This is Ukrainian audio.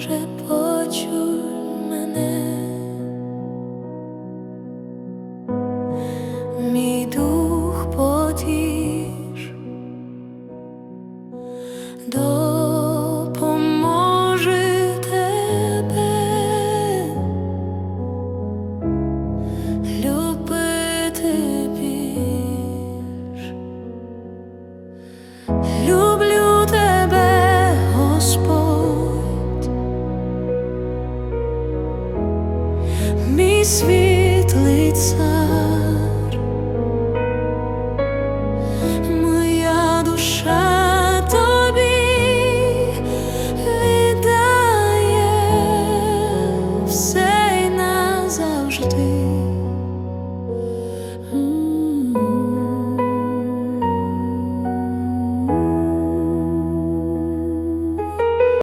Боже, почуй мене, мій дух потіш, допоможи тебе. Любити більш. me. svi